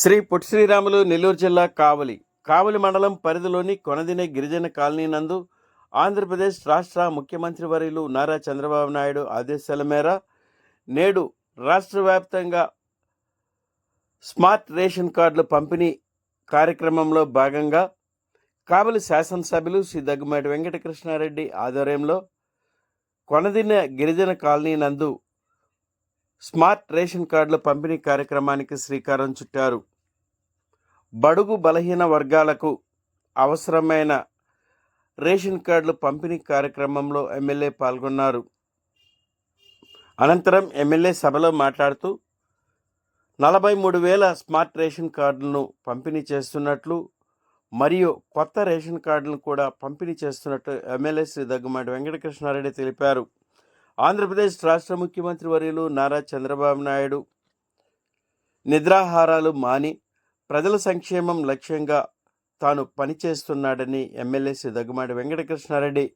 శ్రీ పొట్టి శ్రీరాములు నెల్లూరు జిల్లా కావలి. కావలి మండలం పరిధిలోని కొనదినే గిరిజన కాలనీ నందు ఆంధ్రప్రదేశ్ రాష్ట్ర ముఖ్యమంత్రి వర్యులు నారా చంద్రబాబు నాయుడు ఆదేశాల మేర నేడు రాష్ట్ర వ్యాప్తంగా స్మార్ట్ రేషన్ కార్డుల పంపిణీ కార్యక్రమంలో భాగంగా కావలి శాసనసభ్యులు శ్రీ దగ్గుమాటి వెంకటకృష్ణారెడ్డి ఆధ్వర్యంలో కొనదిన గిరిజన కాలనీ నందు స్మార్ట్ రేషన్ కార్డుల పంపిణీ కార్యక్రమానికి శ్రీకారం చుట్టారు. బడుగు బలహీన వర్గాలకు అవసరమైన రేషన్ కార్డులు పంపిణీ కార్యక్రమంలో ఎమ్మెల్యే పాల్గొన్నారు. అనంతరం ఎమ్మెల్యే సభలో మాట్లాడుతూ నలభై మూడు వేల స్మార్ట్ రేషన్ కార్డులను పంపిణీ చేస్తున్నట్లు మరియు కొత్త రేషన్ కార్డులను కూడా పంపిణీ చేస్తున్నట్టు ఎమ్మెల్యే శ్రీ దగ్గుమాటి వెంకటకృష్ణారెడ్డి తెలిపారు. ఆంధ్రప్రదేశ్ రాష్ట్ర ముఖ్యమంత్రి వర్యులు నారా చంద్రబాబు నాయుడు నిద్రాహారాలు మాని ప్రజల సంక్షేమం లక్ష్యంగా తాను పనిచేస్తున్నాడని ఎమ్మెల్యే శ్రీ దగ్గుమాటి వెంకటకృష్ణారెడ్డి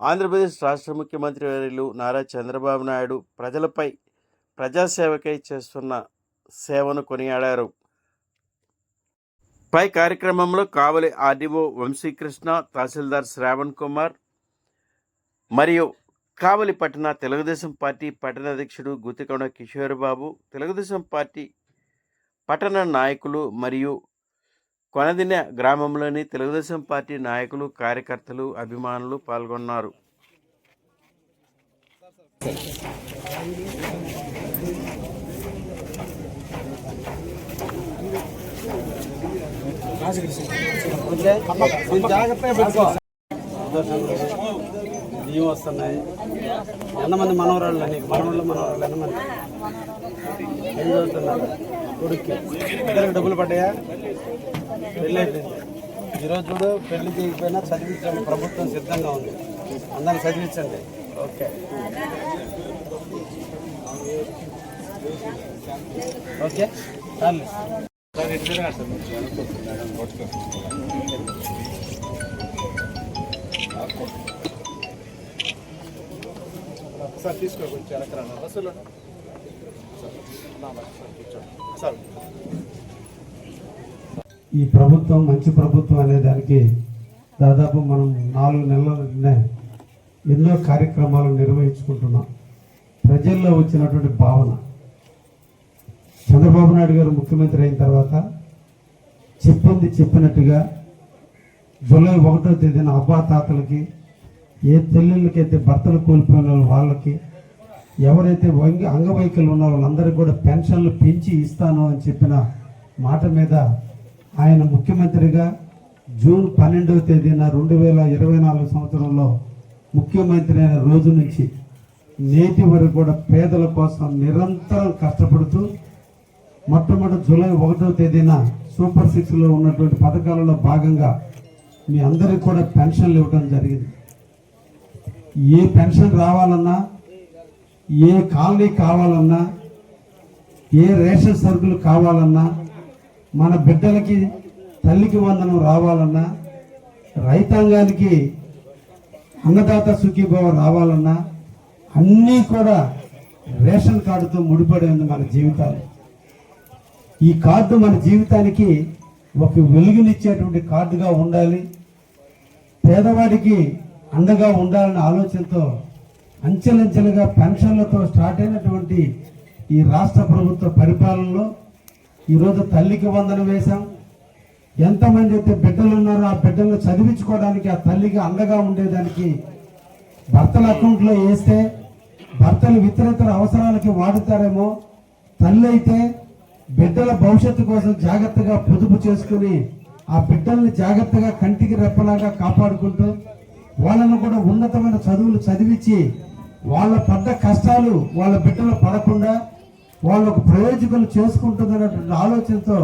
ఆంధ్రప్రదేశ్ రాష్ట్ర ముఖ్యమంత్రి వర్యులు నారా చంద్రబాబు నాయుడు ప్రజలపై ప్రజాసేవకై చేస్తున్న సేవను కొనియాడారు. పై కార్యక్రమంలో కావలి ఆర్డీఓ వంశీకృష్ణ తహసీల్దార్ శ్రావణ్ కుమార్ మరియు కావలి పట్టణ తెలుగుదేశం పార్టీ పట్టణ అధ్యక్షుడు గుత్తికొండ కిషోర్ బాబు తెలుగుదేశం పార్టీ పట్టణ నాయకులు మరియు కొనదిన గ్రామంలోని తెలుగుదేశం పార్టీ నాయకులు కార్యకర్తలు అభిమానులు పాల్గొన్నారు. బియ్యం వస్తున్నాయి ఎంతమంది మనవరాళ్ళు నీకు మనవళ్ళు మనవరాళ్ళు ఎంతమంది ఏం చదువుతున్నారు కొడుక్కి. ఇద్దరికి డబ్బులు పడ్డాయా? పెళ్ళి అయిపోయింది ఈరోజు చూడు పెళ్ళి చేయకపోయినా చదివించండి. ప్రభుత్వం సిద్ధంగా ఉంది. అందరిని చదివించండి. ఓకే. ఓకే. చాలు. సార్ తీసుకో కొంచెం వెనకరా బస్సులో సార్ ఈ ప్రభుత్వం మంచి ప్రభుత్వం అనే దానికి దాదాపు మనం నాలుగు నెలల నిన్నే ఎన్నో కార్యక్రమాలు నిర్వహించుకుంటున్నాం. ప్రజల్లో వచ్చినటువంటి భావన. చంద్రబాబు నాయుడు గారు ముఖ్యమంత్రి అయిన తర్వాత చెప్పింది చెప్పినట్టుగా జూలై ఒకటో తేదీన అవ్వాతాతలకి ఏ తెల్లులకైతే భర్తలు కోల్పోయిన వాళ్ళకి ఎవరైతే వంగి అంగవైకల్యం ఉన్న వాళ్ళందరికీ కూడా పెన్షన్లు పెంచి ఇస్తాను అని చెప్పిన మాట మీద ఆయన ముఖ్యమంత్రిగా జూన్ పన్నెండవ తేదీన రెండు వేల ఇరవై నాలుగు సంవత్సరంలో ముఖ్యమంత్రి అయిన రోజు నుంచి నేటి వరకు కూడా పేదల కోసం నిరంతరం కష్టపడుతూ మొట్టమొదటి జూలై ఒకటో తేదీన సూపర్ సిక్స్లో ఉన్నటువంటి పథకాలలో భాగంగా మీ అందరికీ కూడా పెన్షన్లు ఇవ్వడం జరిగింది. ఏ పెన్షన్ రావాలన్నా ఏ కాలనీ కావాలన్నా ఏ రేషన్ సరుకులు కావాలన్నా మన బిడ్డలకి తల్లికి వందనం రావాలన్నా రైతాంగానికి అన్నదాత సుఖీభావ రావాలన్నా అన్నీ కూడా రేషన్ కార్డుతో ముడిపడి ఉంది మన జీవితాలు. ఈ కార్డు మన జీవితానికి ఒక వెలుగునిచ్చేటువంటి కార్డుగా ఉండాలి. పేదవాడికి అండగా ఉండాలనే ఆలోచనతో అంచెలంచెలుగా పెన్షన్లతో స్టార్ట్ అయినటువంటి ఈ రాష్ట్ర ప్రభుత్వ పరిపాలనలో ఈరోజు తల్లికి వందన వేశాం. ఎంతమంది అయితే బిడ్డలు ఉన్నారో ఆ బిడ్డలను చదివించుకోవడానికి ఆ తల్లికి అండగా ఉండేదానికి భర్తల అకౌంట్లో వేస్తే భర్తలు ఇతరితర అవసరాలకి వాడుతారేమో తల్లి అయితే బిడ్డల భవిష్యత్తు కోసం జాగ్రత్తగా పొదుపు చేసుకుని ఆ బిడ్డల్ని జాగ్రత్తగా కంటికి రెప్పలాగా కాపాడుకుంటూ వాళ్ళను కూడా ఉన్నతమైన చదువులు చదివించి వాళ్ళ పడ్డ కష్టాలు వాళ్ళ బిడ్డలు పడకుండా వాళ్ళకు ప్రయోజకులు చేసుకుంటుందన్నటువంటి ఆలోచనతో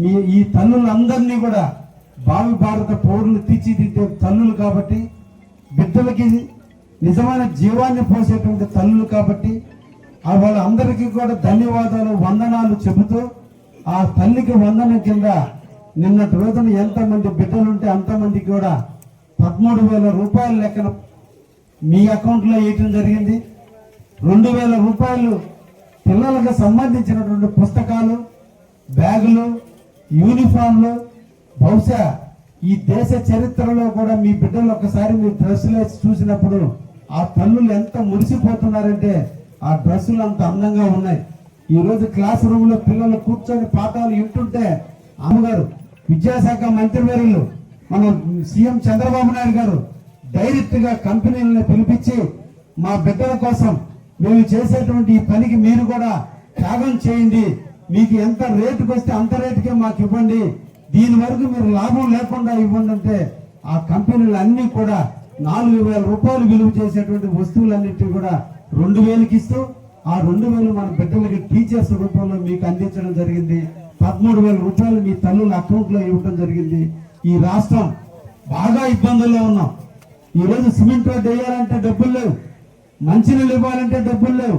ఈ ఈ తల్లులందరినీ కూడా భావి భారత పౌరులు తీర్చిదిద్దే తల్లులు కాబట్టి బిడ్డలకి నిజమైన జీవాన్ని పోసేటువంటి తల్లులు కాబట్టి ఆ వాళ్ళందరికీ కూడా ధన్యవాదాలు వందనాలు చెబుతూ ఆ తల్లికి వందనం కింద నిన్నటి రోజున ఎంతమంది బిడ్డలుంటే అంతమందికి కూడా పదమూడు వేల రూపాయల లెక్కన మీ అకౌంట్లో వేయటం జరిగింది. రెండు వేల రూపాయలు పిల్లలకు సంబంధించినటువంటి పుస్తకాలు బ్యాగులు యూనిఫామ్లు. బహుశా ఈ దేశ చరిత్రలో కూడా మీ బిడ్డలు ఒకసారి మీ డ్రెస్సులు వేసి చూసినప్పుడు ఆ తల్లులు ఎంత మురిసిపోతున్నారంటే ఆ డ్రెస్సులు అంత అందంగా ఉన్నాయి. ఈరోజు క్లాస్ రూమ్లో పిల్లలు కూర్చొని పాఠాలు వింటుంటే అమ్మగారు విద్యాశాఖ మంత్రివర్యులు మన సీఎం చంద్రబాబు నాయుడు గారు డైరెక్ట్గా కంపెనీలను పిలిపించి మా బిడ్డల కోసం మేము చేసేటువంటి ఈ పనికి మీరు కూడా త్యాగం చేయండి. మీకు ఎంత రేటుకు వస్తే అంత రేటుకే మాకు ఇవ్వండి. దీని వరకు మీరు లాభం లేకుండా ఇవ్వండి అంటే ఆ కంపెనీలు అన్ని కూడా నాలుగు వేల రూపాయలు విలువ చేసేటువంటి వస్తువులన్నిటి కూడా రెండు వేలకి ఇస్తూ ఆ రెండు వేలు మన బిడ్డలకి టీచర్స్ రూపంలో మీకు అందించడం జరిగింది. పదమూడు వేల రూపాయలు మీ తల్లుల అకౌంట్లో ఇవ్వడం జరిగింది. ఈ రాష్ట్రం బాగా ఇబ్బందుల్లో ఉన్నాం. ఈ రోజు సిమెంట్ రోడ్ వేయాలంటే డబ్బులు లేవు. మంచినీళ్ళు ఇవ్వాలంటే డబ్బులు లేవు.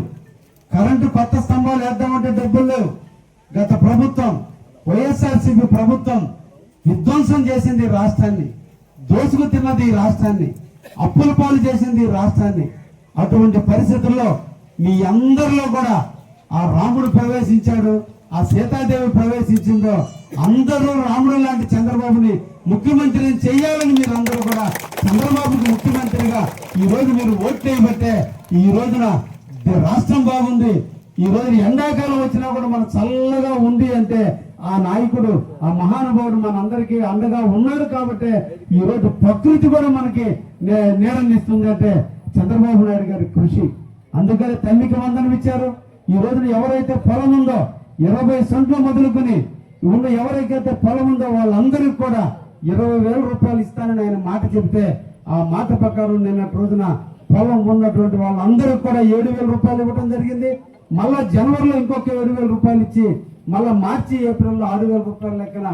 కరెంటు కొత్త స్తంభాలు వేద్దామంటే డబ్బులు లేవు. గత ప్రభుత్వం వైఎస్ఆర్సీపీ ప్రభుత్వం విధ్వంసం చేసింది ఈ రాష్ట్రాన్ని. దోసుకు తిన్నది ఈ రాష్ట్రాన్ని. అప్పుల పాలు చేసింది ఈ రాష్ట్రాన్ని. అటువంటి పరిస్థితుల్లో మీ అందరిలో కూడా ఆ రాముడు ప్రవేశించాడు. ఆ సీతాదేవి ప్రవేశించిందో అందరూ రాముడు లాంటి చంద్రబాబుని ముఖ్యమంత్రిని చేయాలని మీరు అందరూ కూడా చంద్రబాబుకి ముఖ్యమంత్రిగా ఈ రోజు మీరు ఓట్లు వేయబట్టే ఈ రోజున రాష్ట్రం బాగుంది. ఈ రోజు ఎండాకాలం వచ్చినా కూడా మనం చల్లగా ఉంది అంటే ఆ నాయకుడు ఆ మహానుభావుడు మనందరికీ అండగా ఉన్నాడు కాబట్టి ఈ రోజు ప్రకృతి కూడా మనకి నే- నీడనిస్తుంది అంటే చంద్రబాబు నాయుడు గారి కృషి. అందుకని తల్లికి వందనం ఇచ్చారు. ఈ రోజున ఎవరైతే పొలం ఉందో ఇరవై సెంట్లు మొదలుకొని ఉన్న ఎవరికైతే పొలం ఉందో వాళ్ళందరికీ కూడా ఇరవై వేల రూపాయలు ఇస్తానని ఆయన మాట చెబితే ఆ మాట ప్రకారం నిన్నటి రోజున పొలం ఉన్నటువంటి వాళ్ళందరికీ కూడా ఏడు వేల రూపాయలు ఇవ్వడం జరిగింది. మళ్ళా జనవరిలో ఇంకొక ఏడు వేల రూపాయలు ఇచ్చి మళ్ళా మార్చి ఏప్రిల్లో ఆరు వేల రూపాయల లెక్కన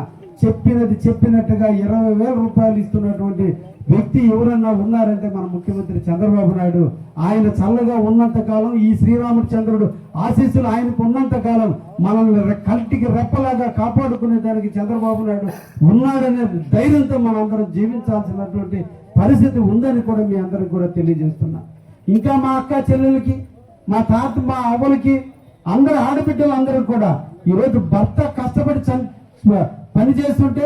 చెప్పినది చెప్పినట్టుగా ఇరవై వేల రూపాయలు ఇస్తున్నటువంటి వ్యక్తి ఎవరన్నా ఉన్నారంటే మన ముఖ్యమంత్రి చంద్రబాబు నాయుడు ఆయన చల్లగా ఉన్నంత కాలం ఈ శ్రీరామచంద్రుడు ఆశీస్సులు ఆయనకు ఉన్నంత కాలం మనల్ని కంటికి రెప్పలాగా కాపాడుకునే దానికి చంద్రబాబు నాయుడు ఉన్నాడనే ధైర్యంతో మనందరం జీవించాల్సినటువంటి పరిస్థితి ఉందని కూడా మీ అందరికి కూడా తెలియజేస్తున్నా. ఇంకా మా అక్క చెల్లెలకి మా తాత మా అవ్వలకి అందరు ఆడబిడ్డలు అందరూ కూడా ఈరోజు భర్త కష్టపడి చం- పని చేస్తుంటే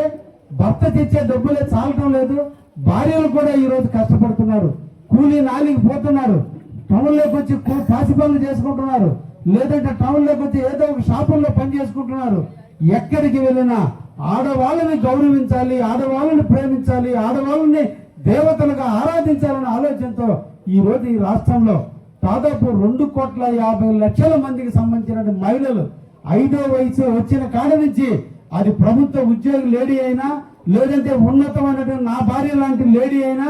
భర్త తెచ్చే డబ్బులే చాలటం లేదు. భార్యలు కూడా ఈరోజు కష్టపడుతున్నారు. కూలీ నాలికి పోతున్నారు. టౌన్లోకి వచ్చి పాసి పనులు చేసుకుంటున్నారు. లేదంటే టౌన్లోకి వచ్చి ఏదో ఒక షాపుల్లో పని చేసుకుంటున్నారు. ఎక్కడికి వెళ్ళినా ఆడవాళ్ళని గౌరవించాలి ఆడవాళ్ళని ప్రేమించాలి ఆడవాళ్ళని దేవతలుగా ఆరాధించాలనే ఆలోచనతో ఈరోజు ఈ రాష్ట్రంలో దాదాపు రెండు కోట్ల యాభై లక్షల మందికి సంబంధించిన మహిళలు ఐదో వయసు వచ్చిన కాడ నుంచి అది ప్రభుత్వ ఉద్యోగి లేడీ అయినా లేదంటే ఉన్నతమైనటువంటి నా భార్య లాంటి లేడీ అయినా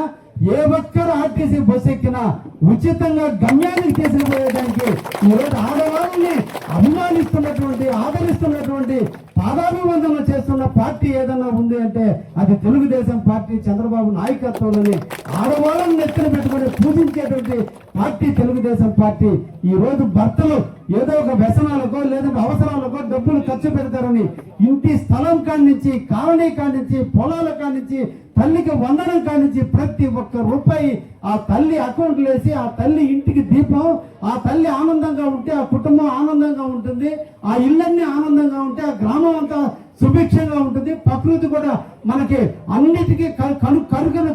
ఏ ఒక్కరు ఆర్టీసీ బస్సు ఎక్కినా ఉచితంగా గమ్యానికి తీసుకుపోయేదానికి ఈరోజు ఆడవాళ్ళని అభిమానిస్తున్నటువంటి ఆదరిస్తున్నటువంటి పాదాభివందన చేస్తున్న పార్టీ ఏదన్నా ఉంది అంటే అది తెలుగుదేశం పార్టీ చంద్రబాబు నాయకత్వంలోని ఆడవాళ్ళని నెత్తిన పెట్టుకుని పూజించేటువంటి పార్టీ తెలుగుదేశం పార్టీ ఈ రోజు భర్తలు ఏదో ఒక వ్యసనాలకో లేదంటే అవసరాలకో డబ్బులు ఖర్చు పెడతారని ఇంటి స్థలం కాడి నుంచి కాలనీ కాడి నుంచి పొలాల కాడి నుంచి తల్లికి వందనం కాడి నుంచి ప్రతి ఒక్క రూపాయి ఆ తల్లి అకౌంట్ వేసి ఆ తల్లి ఇంటికి దీపం ఆ తల్లి ఆనందంగా ఉంటే ఆ కుటుంబం ఆనందంగా ఉంటుంది ఆ ఇళ్ళన్నీ ఆనందంగా ఉంటే ఆ గ్రామం అంతా సుభిక్షంగా ఉంటుంది. ప్రకృతి కూడా మనకి అన్నిటికీ కను కరుగన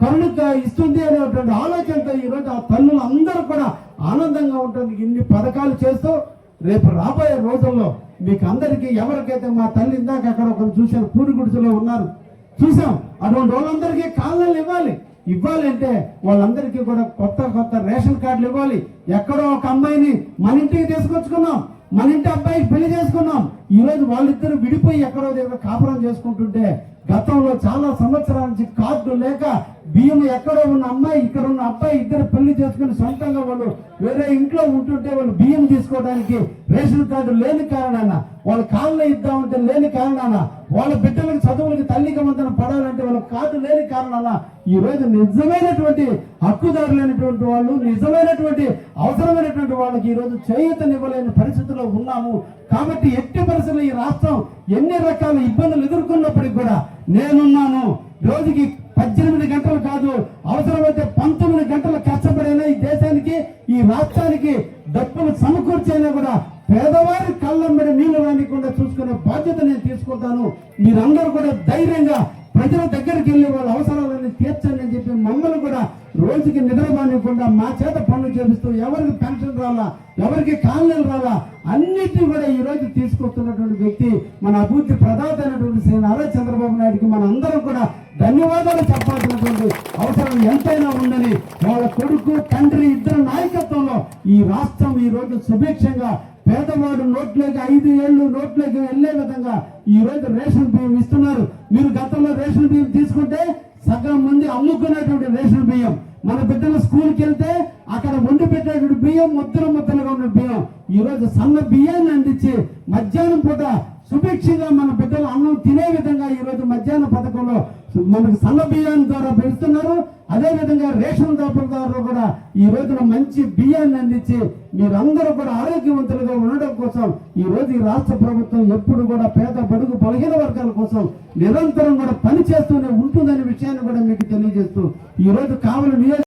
కరుణ ఇస్తుంది అనేటువంటి ఆలోచనతో ఈరోజు ఆ తల్లులు అందరూ కూడా ఆనందంగా ఉంటుంది ఇన్ని పథకాలు చేస్తూ రేపు రాబోయే రోజుల్లో మీకు అందరికీ ఎవరికైతే మా తల్లి ఇందాక అక్కడ ఒకరు చూశారు పూడి గుడిసెలో ఉన్నారు చూసాం అటువంటి వాళ్ళందరికీ కాళ్ళలు ఇవ్వాలి. ఇవ్వాలంటే వాళ్ళందరికీ కూడా కొత్త కొత్త రేషన్ కార్డులు ఇవ్వాలి. ఎక్కడో ఒక అమ్మాయిని మన ఇంటికి తీసుకొచ్చుకున్నాం. మన ఇంటి అబ్బాయికి పెళ్ళి చేసుకున్నాం. ఈరోజు వాళ్ళిద్దరు విడిపోయి ఎక్కడో దగ్గర కాపురం చేసుకుంటుంటే గతంలో చాలా సంవత్సరాల నుంచి కార్డు లేక బియ్యం ఎక్కడో ఉన్న అమ్మాయి ఇక్కడ ఉన్న అబ్బాయి ఇద్దరు పెళ్ళి చేసుకుని సొంతంగా వాళ్ళు వేరే ఇంట్లో ఉంటుంటే వాళ్ళు బియ్యం తీసుకోవడానికి రేషన్ కార్డు లేని కారణాన వాళ్ళ కాళ్ళు ఇద్దామంటే లేని కారణాన వాళ్ళ బిడ్డలకు చదువులకి తల్లికి మందన పడాలంటే వాళ్ళ కార్డు లేని కారణాన ఈ రోజు నిజమైనటువంటి హక్కుదారులైనటువంటి వాళ్ళు నిజమైనటువంటి అవసరమైనటువంటి వాళ్ళకి ఈరోజు చేయూతనివ్వలేని పరిస్థితిలో ఉన్నాము. కాబట్టి ఎట్టి పరిస్థితుల్లో ఈ రాష్ట్రం ఎన్ని రకాల ఇబ్బందులు ఎదుర్కొన్నప్పటికీ కూడా నేనున్నాను. రోజుకి పద్దెనిమిది గంటలు కాదు అవసరమైతే పంతొమ్మిది గంటలు కష్టపడైనా ఈ దేశానికి ఈ రాష్ట్రానికి డబ్బులు సమకూర్చైనా కూడా పేదవారి కళ్ళమ్మడి నీళ్ళు రానికుండా చూసుకునే బాధ్యత నేను తీసుకుంటాను. మీరందరూ కూడా ధైర్యంగా ప్రజల దగ్గరికి వెళ్ళి వాళ్ళ అవసరాలన్నీ తీర్చండి అని చెప్పి మమ్మల్ని కూడా రోజుకి నిద్ర మానివ్వకుండా మా చేత పనులు చేపిస్తూ ఎవరికి పెన్షన్ రాలా ఎవరికి కాలనీలు రాలా అన్నిటినీ కూడా ఈ రోజు తీసుకొస్తున్నటువంటి వ్యక్తి మన అభివృద్ధి ప్రదాత అయినటువంటి శ్రీ నారా చంద్రబాబు నాయుడుకి మన అందరం కూడా ధన్యవాదాలు చెప్పాల్సినటువంటి అవసరం ఎంతైనా ఉందని వాళ్ళ కొడుకు తండ్రి ఇద్దరు నాయకత్వంలో ఈ రాష్ట్రం ఈ రోజు సుభిక్షంగా పేదవాడు నోట్లోకి ఐదు ఏళ్ళు నోట్లోకి వెళ్ళే విధంగా ఈ రోజు రేషన్ బియ్యం ఇస్తున్నారు. మీరు గతంలో రేషన్ బియ్యం తీసుకుంటే సగం మంది అమ్ముకునేటువంటి రేషన్ బియ్యం. మన బిడ్డలు స్కూల్కి వెళ్తే అక్కడ వండి పెట్టేటువంటి బియ్యం ముద్దలు ముద్దలుగా ఉన్న బియ్యం. ఈ రోజు సన్న బియ్యాన్ని అందించి మధ్యాహ్నం పూట సుభిక్షంగా మన బిడ్డలు అన్నం తినే విధంగా ఈ రోజు మధ్యాహ్న పథకంలో మనకు సన్న బియ్యాన్ని ద్వారా పెంచుతున్నారు. అదే విధంగా రేషన్ దాపుల ద్వారా కూడా ఈ రోజున మంచి బియ్యాన్ని అందించి మీరందరూ కూడా ఆరోగ్యవంతులుగా ఉండడం కోసం ఈ రోజు ఈ రాష్ట్ర ప్రభుత్వం ఎప్పుడు కూడా పేద బడుగు బలహీన వర్గాల కోసం నిరంతరం కూడా పని చేస్తూనే ఉంటుందనే విషయాన్ని కూడా మీకు తెలియజేస్తూ ఈ రోజు కావలి నియోజక